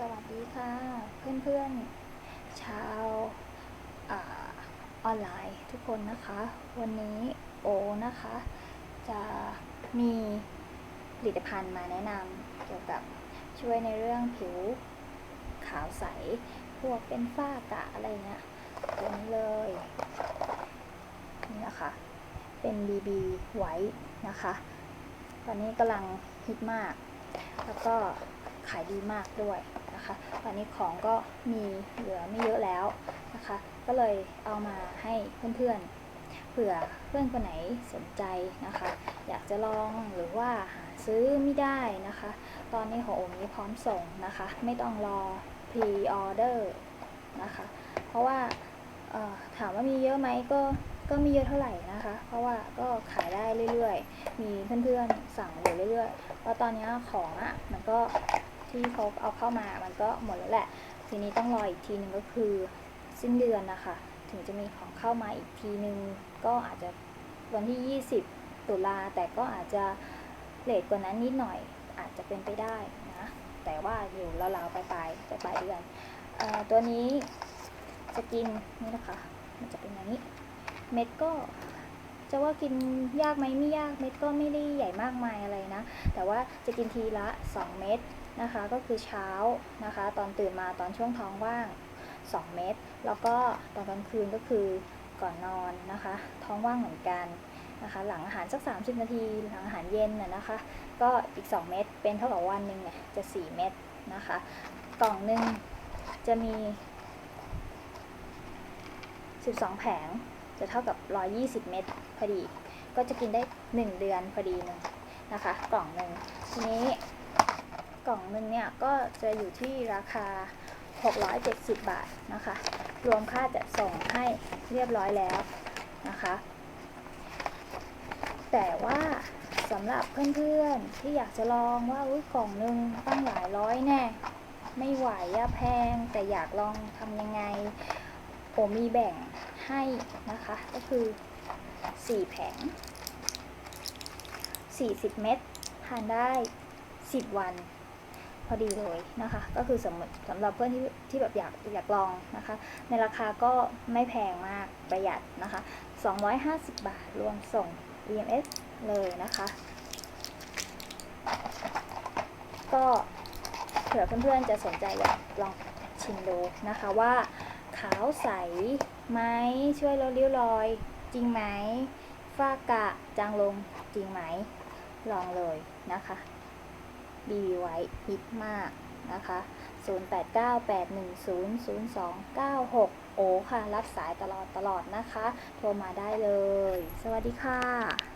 สวัสดีค่ะ เพื่อนๆชาวอออนไลน์ทุกคนนะคะ วันนี้โอนะคะ จะมีผลิตภัณฑ์มาแนะนำเกี่ยวกับช่วยในเรื่องผิวขาวใส พวกเป็นฝ้ากระอะไรเงี้ยตัวนี้เลย นี่นะคะ เป็น BB ไว้นะคะ ตอนนี้กำลังฮิตมาก แล้วก็ ขายดีมากด้วยนะคะ ตอนนี้ของก็มีเหลือไม่เยอะแล้วนะคะ ก็เลยเอามาให้เพื่อนๆ เผื่อเพื่อนคนไหนสนใจนะคะ อยากจะลองหรือว่าหาซื้อไม่ได้นะคะ ตอนนี้ของโอมนี้พร้อมส่งนะคะ ไม่ต้องรอ pre order นะคะ เพราะว่าถามว่ามีเยอะไหมก็ก็ไม่เยอะเท่าไหร่นะคะ เพราะว่าก็ขายได้เรื่อยๆ มีเพื่อนๆสั่งอยู่เรื่อยๆ แล้วตอนนี้ของอะมันก็ ที่เขาเอาเข้ามามันก็หมดแล้วแหละ ทีนี้ต้องรออีกทีหนึ่งก็คือสิ้นเดือนนะคะ ถึงจะมีของเข้ามาอีกทีหนึ่งก็อาจจะวันที่ 20 ตุลาแต่ก็อาจจะเลทกว่านั้นนิดหน่อยอาจจะเป็นไปได้นะ แต่ว่าอยู่ราวๆปลายปลายปลายปลายเดือนเอ่อตัวนี้จะกินนี่นะคะ มันจะเป็นอย่างนี้ เม็ดก็ จะว่ากินยากไหมไม่ยากเม็ดก็ไม่ได้ใหญ่มากมายอะไรนะ แต่ว่าจะกินทีละ 2 เม็ดนะคะ ก็คือเช้านะคะ ตอนตื่นมาตอนช่วงท้องว่าง 2 เม็ดแล้วก็ตอนกลางคืนก็คือก่อนนอนนะคะ ท้องว่างเหมือนกันนะคะ หลังอาหารสัก 30 นาทีหลังอาหารเย็นน่ะนะคะ ก็อีก 2 เม็ดเป็นเท่ากับวันหนึ่งเนี่ยจะ 4 เม็ดนะคะ กล่องหนึ่งจะมี 12 แผง จะเท่ากับ 120 เม็ดพอดี ก็จะกินได้ 1 เดือนพอดีหนึ่งนะคะ กล่องหนึ่งทีนี้กล่องหนึ่งเนี่ยก็จะอยู่ที่ราคา 670 บาทนะคะ รวมค่าจะส่งให้เรียบร้อยแล้วนะคะ แต่ว่าสำหรับเพื่อนๆที่อยากจะลองว่าอุ้ยกล่องหนึ่งตั้งหลายร้อยแน่ ไม่ไหวอะแพงแต่อยากลองทำยังไงผมมีแบ่ง ให้นะคะ ก็คือ 4 แผง 40 เม็ดทานได้ 10 วัน พอดีเลยนะคะ ก็คือสำหรับสำหรับเพื่อนที่ที่แบบอยากอยากลองนะคะ ในราคาก็ไม่แพงมากประหยัดนะคะ 250 บาทรวมส่ง EMS เลยนะคะ ก็เผื่อเพื่อนๆจะสนใจอยากลองชิมดูนะคะว่าขาวใส ไหมช่วยลดริ้วรอย จริงไหมฝ้ากระจางลงจริงไหม ลองเลยนะคะ บีบีไว้ฮิตมากนะคะ 0898100296 โอค่ะ รับสายตลอดตลอดนะคะ โทรมาได้เลย สวัสดีค่ะ